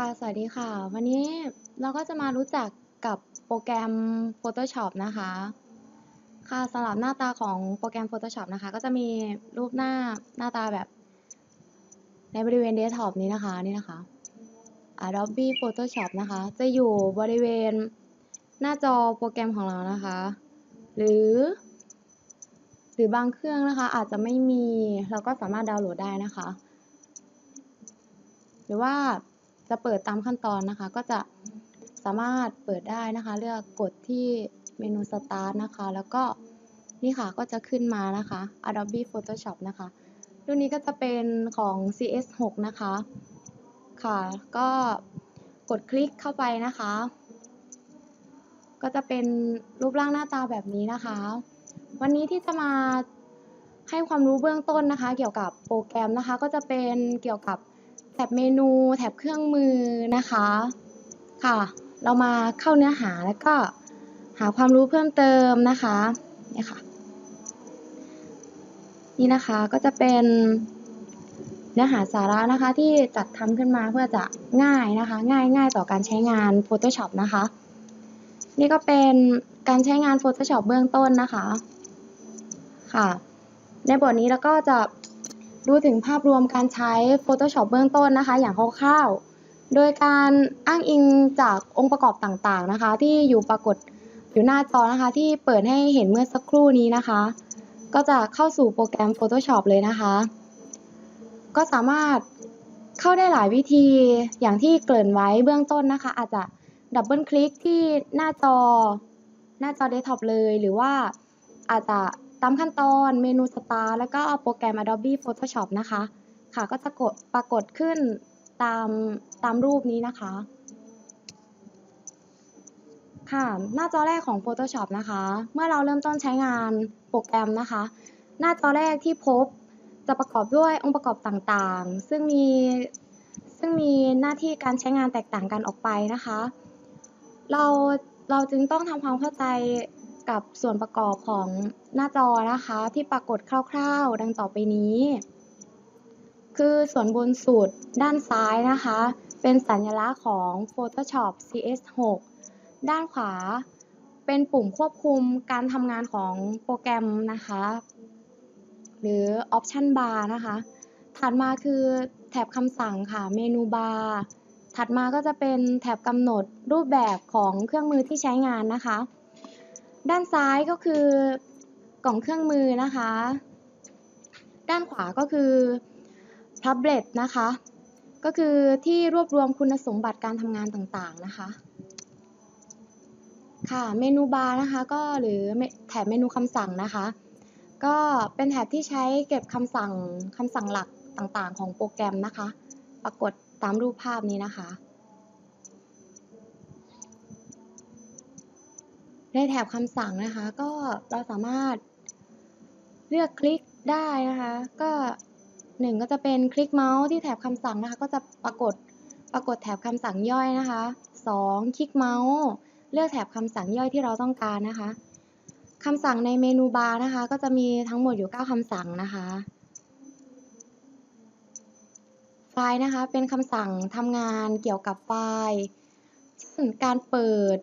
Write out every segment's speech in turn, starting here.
ค่ะ สวัสดีค่ะ วันนี้เราก็จะมารู้จักกับโปรแกรม Photoshop นะคะ ค่ะสำหรับหน้าตาของโปรแกรม Photoshop นะคะ ก็จะมีรูปหน้าหน้าตาแบบ ในบริเวณเดสก์ท็อปนี้นะคะ นี่นะคะ Adobe Photoshop นะคะ จะอยู่บริเวณหน้าจอโปรแกรมของเรานะคะ หรือ หรือบางเครื่องนะคะ อาจจะไม่มี เราก็สามารถดาวน์โหลดได้นะคะ หรือว่า จะเปิดตามขั้นตอนนะคะ ก็จะสามารถเปิดได้นะคะ เลือกกดที่เมนู Start นะคะ แล้วก็นี่ค่ะก็จะขึ้นมานะคะ Adobe Photoshop นะคะรุ่นนี้ก็จะเป็นของ CS6 นะคะ ค่ะ ก็กดคลิกเข้าไปนะคะ ก็จะเป็นรูปร่างหน้าตาแบบนี้นะคะ วันนี้ที่จะมาให้ความรู้เบื้องต้นนะคะ เกี่ยวกับโปรแกรมนะคะ ก็จะเป็นเกี่ยวกับ แถบเมนูแถบเครื่องมือนะคะค่ะ เรามาเข้าเนื้อหาแล้วก็หาความรู้เพิ่มเติมนะคะเนี่ยค่ะ นี่นะคะก็จะเป็นเนื้อหาสาระนะคะที่จัดทำขึ้นมาเพื่อจะง่ายนะคะ ง่ายง่ายต่อการใช้งาน Photoshop นะคะ นี่ก็เป็นการใช้งาน Photoshop เบื้องต้นนะคะค่ะ ในบทนี้เราก็จะ ดูถึงภาพรวมการใช้ Photoshop เบื้องต้นนะคะ อย่างคร่าวๆ โดยการอ้างอิงจากองค์ประกอบต่างๆนะคะ ที่อยู่ปรากฏอยู่หน้าจอนะคะ ที่เปิดให้เห็นเมื่อสักครู่นี้นะคะ ก็จะเข้าสู่โปรแกรม Photoshop เลยนะคะ ก็สามารถเข้าได้หลายวิธีอย่างที่เกริ่นไว้เบื้องต้นนะคะ อาจจะดับเบิลคลิกที่หน้าจอ หน้าจอเดสก์ท็อปเลย หรือว่าอาจจะ ตามขั้นตอนเมนูสตาร์แล้วก็โปรแกรม Adobe Photoshop นะคะ ค่ะก็จะกดปรากฏขึ้นตามตามรูปนี้นะคะ ค่ะหน้าจอแรกของ Photoshop นะคะ เมื่อเราเริ่มต้นใช้งานโปรแกรมนะคะ หน้าจอแรกที่พบจะประกอบด้วยองค์ประกอบต่างๆ ซึ่งมีซึ่งมีหน้าที่การใช้งานแตกต่างกันออกไปนะคะ เราเราจึงต้องทำความเข้าใจ กับส่วนประกอบของหน้าจอนะคะ ที่ปรากฏคร่าวๆ ดังต่อไปนี้ คือส่วนบนสุดด้านซ้ายนะคะ เป็นสัญลักษณ์ของ Photoshop CS6 ด้านขวาเป็นปุ่มควบคุมการทำงานของโปรแกรมนะคะ หรือ Option Bar นะคะ ถัดมาคือแถบคำสั่งค่ะเมนูบาร์ถัดมาก็จะเป็นแถบกำหนดรูปแบบของเครื่องมือที่ใช้งานนะคะ ด้านซ้ายก็คือกล่องเครื่องมือนะคะ ด้านขวาก็คือ tablet นะคะ ก็คือที่รวบรวมคุณสมบัติการทำงานต่างๆนะคะ ค่ะเมนูบาร์นะคะก็หรือแถบเมนูคำสั่งนะคะ ก็เป็นแถบที่ใช้เก็บคำสั่งคำสั่งหลักต่างๆ ของโปรแกรมนะคะ ปรากฏตามรูปภาพนี้นะคะ ในแถบคำสั่งนะคะ ก็เราสามารถเลือกคลิกได้นะคะ ก็หนึ่งก็จะเป็นคลิกเมาส์ที่แถบคำสั่งนะคะ ก็จะปรากฏปรากฏแถบคำสั่งย่อยนะคะสองคลิกเมาส์เลือกแถบคำสั่งย่อยที่เราต้องการนะคะคำสั่งในเมนูบาร์นะคะ ก็จะมีทั้งหมดอยู่ 9คำสั่งนะคะ ไฟล์นะคะเป็นคำสั่งทำงานเกี่ยวกับไฟล์เช่นการเปิด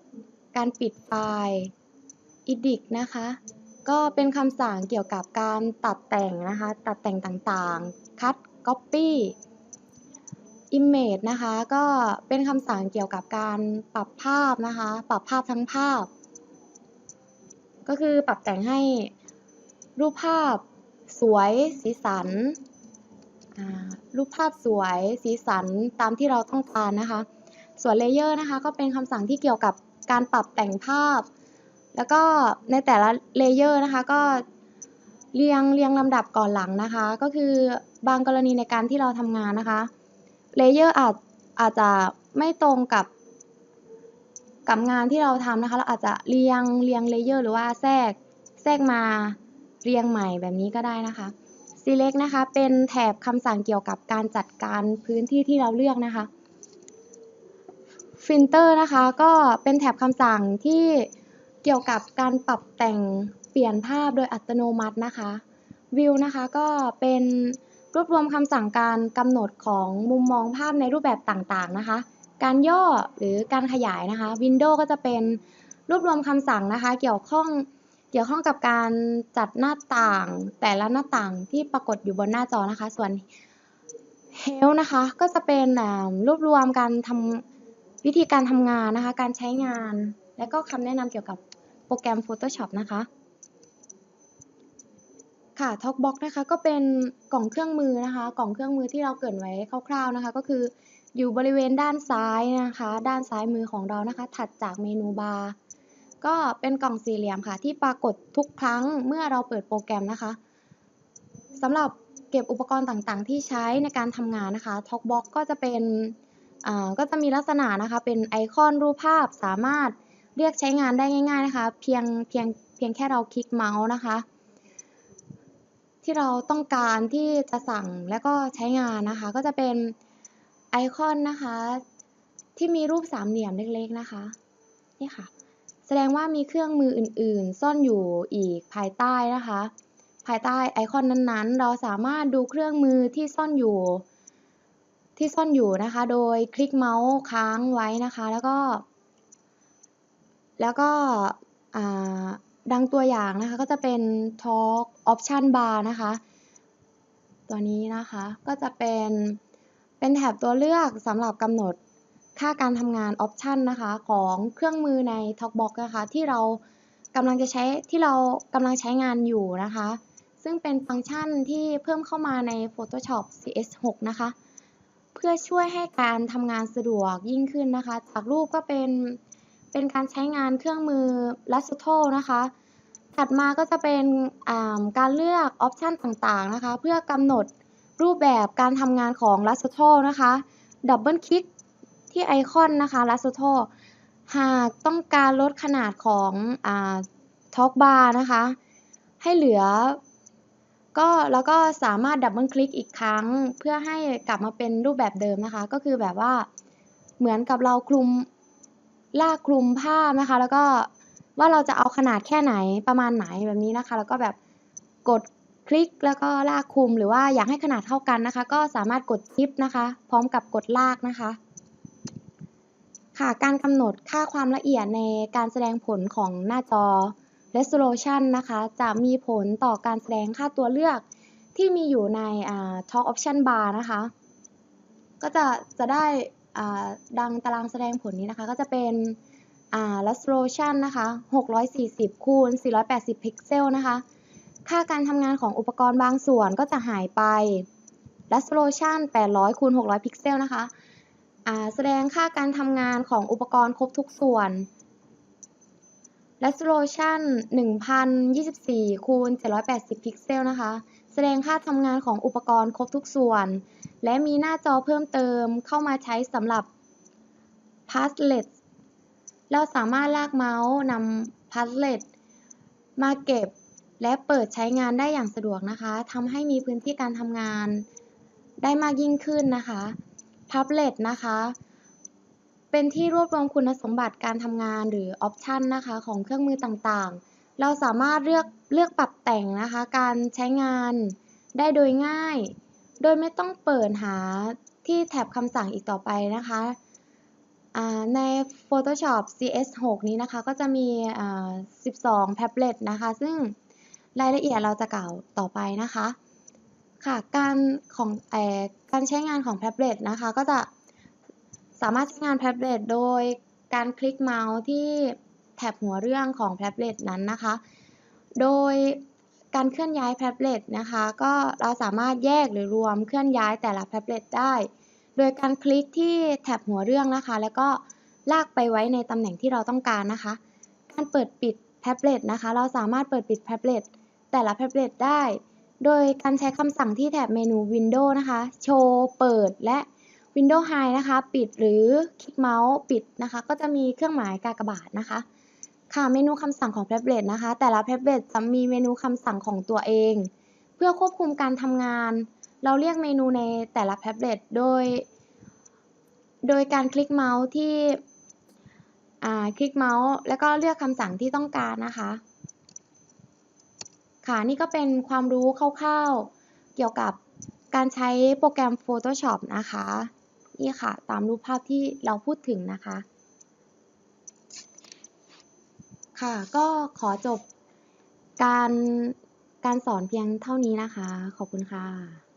การปิดไฟล์ edit นะคะ ก็เป็นคำสั่งเกี่ยวกับการตัดแต่งนะคะ ตัดแต่งต่างๆ cut copy image นะคะ ก็เป็นคำสั่งเกี่ยวกับการปรับภาพนะคะ ปรับภาพทั้งภาพ ก็คือปรับแต่งให้รูปภาพสวยสีสัน รูปภาพสวยสีสันตามที่เราต้องการนะคะ ส่วนเลเยอร์นะคะ ก็เป็นคำสั่งที่เกี่ยวกับ การปรับแต่งภาพ แล้วก็ในแต่ละเลเยอร์นะคะก็เรียงเรียงลำดับก่อนหลังนะคะ ก็คือบางกรณีในการที่เราทำงานนะคะเลเยอร์อาจอาจจะไม่ตรงกับ กับงานที่เราทำนะคะ เราอาจจะเรียงเรียงเลเยอร์หรือว่าแทรกแทรกมาเรียงใหม่แบบนี้ก็ได้นะคะ select นะคะ เป็นแถบคำสั่งเกี่ยวกับการจัดการพื้นที่ที่เราเลือกนะคะ filter นะคะก็เป็นแถบคำสั่งที่เกี่ยวกับการปรับแต่งเปลี่ยนภาพโดยอัตโนมัตินะคะ view นะคะก็เป็นรวบรวมคำสั่งการกำหนดของมุมมองภาพในรูปแบบต่างๆนะคะ การย่อหรือการขยายนะคะ Windows ก็จะเป็นรวบรวมคำสั่งนะคะ เกี่ยวข้องเกี่ยวข้องกับการจัดหน้าต่าง แต่ละหน้าต่างที่ปรากฏอยู่บนหน้าจอนะคะ ส่วน Help นะคะก็จะเป็นรวบรวมการทำ วิธีการทำงานนะคะ การใช้งาน และก็คำแนะนำเกี่ยวกับโปรแกรม Photoshop นะคะ ค่ะ Talkbox นะคะก็เป็นกล่องเครื่องมือนะคะ กล่องเครื่องมือที่เราเกรินไว้คร่าวๆนะคะ ก็คืออยู่บริเวณด้านซ้ายนะคะ ด้านซ้ายมือของเรานะคะ ถัดจากเมนูบาร์ก็เป็นกล่องสี่เหลี่ยมค่ะ ที่ปรากฏทุกครั้งเมื่อเราเปิดโปรแกรมนะคะสำหรับเก็บอุปกรณ์ต่างๆ ที่ใช้ในการทำงานนะคะ Talkbox ก็จะเป็น ก็จะมีลักษณะนะคะ เป็นไอคอนรูปภาพสามารถเรียกใช้งานได้ง่าย ๆนะคะ เพียงเพียงเพียงแค่เราคลิกเมาส์นะคะ ที่เราต้องการที่จะสั่งและก็ใช้งานนะคะ ก็จะเป็นไอคอนนะคะ ที่มีรูปสามเหลี่ยมเล็กๆนะคะนี่ค่ะ แสดงว่ามีเครื่องมืออื่นๆ ซ่อนอยู่อีกภายใต้นะคะ ภายใต้ไอคอนนั้นๆ เราสามารถดูเครื่องมือที่ซ่อนอยู่ ที่ซ่อนอยู่นะคะ โดยคลิกเมาส์ค้างไว้นะคะ แล้วก็ แล้วก็ดังตัวอย่างนะคะ ก็จะเป็น Talk Option Bar นะคะ ตัวนี้นะคะก็จะเป็นเป็นแถบตัวเลือกสำหรับกำหนดค่าการทำงานออปชันนะคะของเครื่องมือใน Talkbox นะคะที่เรากำลังจะใช้ที่เรากำลังใช้งานอยู่นะคะ ซึ่งเป็นฟังก์ชันที่เพิ่มเข้ามาใน Photoshop CS6 นะคะ เพื่อช่วยให้การทำงานสะดวกยิ่งขึ้นนะคะ จากรูปก็เป็นเป็นการใช้งานเครื่องมือ Lasso นะคะ ถัดมาก็จะเป็นการเลือกออปชันต่างๆนะคะ เพื่อกำหนดรูปแบบการทำงานของ Lasso นะคะดับเบิลคลิกที่ไอคอนนะคะ Lasso หากต้องการลดขนาดของท็อกบาร์นะคะ ให้เหลือ ก็แล้วก็สามารถดับเบิลคลิกอีกครั้ง เพื่อให้กลับมาเป็นรูปแบบเดิมนะคะ ก็คือแบบว่าเหมือนกับเราคลุมลากคลุมภาพนะคะ แล้วก็ว่าเราจะเอาขนาดแค่ไหนประมาณไหนแบบนี้นะคะ แล้วก็แบบกดคลิกแล้วก็ลากคลุมหรือว่าอยากให้ขนาดเท่ากันนะคะ ก็สามารถกดชิปนะคะ พร้อมกับกดลากนะคะ ค่ะการกำหนดค่าความละเอียดในการแสดงผลของหน้าจอ resolution นะคะ จะมีผลต่อการแสดงค่าตัวเลือกที่มีอยู่ใน talk option bar นะคะ ก็จะจะได้ดังตารางแสดงผลนี้นะคะ ก็จะเป็น resolution นะคะ 640 คูณ 480 พิกเซลนะคะ ค่าการทำงานของอุปกรณ์บางส่วนก็จะหายไป resolution 800 คูณ 600 พิกเซลนะคะแสดงค่าการทำงานของอุปกรณ์ครบทุกส่วน resolution 1024คูณ780 พิกเซลนะคะ แสดงค่าทำงานของอุปกรณ์ครบทุกส่วน และมีหน้าจอเพิ่มเติมเข้ามาใช้สำหรับ Padlet เราสามารถลากเมาส์นำ Padlet มาเก็บ และเปิดใช้งานได้อย่างสะดวกนะคะทำให้มีพื้นที่การทำงานได้มากยิ่งขึ้นนะคะ Padlet นะคะ เป็นที่รวบรวมคุณสมบัติการทำงานหรือออปชันนะคะของเครื่องมือต่างๆ เราสามารถเลือกเลือกปรับแต่งนะคะการใช้งานได้โดยง่าย โดยไม่ต้องเปิดหาที่แท็บคำสั่งอีกต่อไปนะคะใน Photoshop CS6 นี้นะคะก็จะมี 12 Tablet นะคะ ซึ่งรายละเอียดเราจะกล่าวต่อไปนะคะ ค่ะ การของอการใช้งานของ Tablet นะคะ ก็จะ สามารถใช้งาน Tablet โดยการคลิกเมาส์ที่แท็บหัวเรื่องของ Tablet นั้นนะคะ โดยการเคลื่อนย้าย Tablet นะคะ ก็เราสามารถแยกหรือรวมเคลื่อนย้ายแต่ละ Tablet ได้ โดยการคลิกที่แท็บหัวเรื่องนะคะ แล้วก็ลากไปไว้ในตำแหน่งที่เราต้องการนะคะ การเปิดปิดแท็บเล็ตนะคะ เราสามารถเปิดปิดแท็บเล็ตแต่ละแท็บเล็ตได้ โดยการใช้คำสั่งที่แถบเมนู Windows นะคะ โชว์ เปิด และ Windows Hide นะคะ ปิดหรือคลิกเมาส์ปิดนะคะ ก็จะมีเครื่องหมายกากบาทนะคะ ค่ะ เมนูคำสั่งของแท็บเล็ตนะคะ แต่ละแท็บเล็ตจะมีเมนูคำสั่งของตัวเอง เพื่อควบคุมการทำงาน เราเรียกเมนูในแต่ละแท็บเล็ตโดย โดยการคลิกเมาส์ที่คลิกเมาส์ แล้วก็เลือกคำสั่งที่ต้องการนะคะ ค่ะ นี่ก็เป็นความรู้คร่าวๆ เกี่ยวกับการใช้โปรแกรม Photoshop นะคะ นี่ค่ะ ตามรูปภาพที่เราพูดถึงนะคะ ค่ะ ก็ขอจบการการสอนเพียงเท่านี้นะคะ ขอบคุณค่ะ